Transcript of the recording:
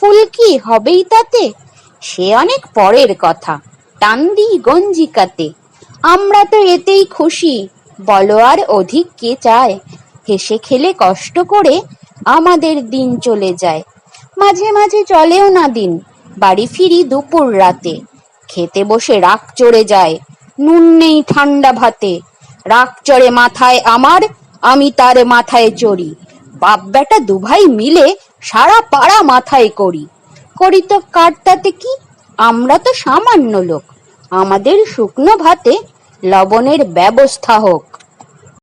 ফুল কি হবেই তাতে? সে অনেক পরের কথা। টান দিই গঞ্জিকাতে। আমরা তো এতেই খুশি। বলো আর অধিক কে চায়? হেসে খেলে কষ্ট করে আমাদের দিন চলে যায়। মাঝে মাঝে চলেও না দিন। বাড়ি ফিরি দুপুর রাতে। খেতে বসে রাগ চড়ে যায়। নুন নেই ঠান্ডা ভাতে। রাগ চড়ে মাথায় আমার, আমি তার মাথায় চড়ি। বাপ বেটা দুভাই মিলে সারা পাড়া মাথায় করি। করি তো কার কি? আমরা তো সামান্য লোক। আমাদের শুকনো ভাতে লবণের ব্যবস্থা হোক।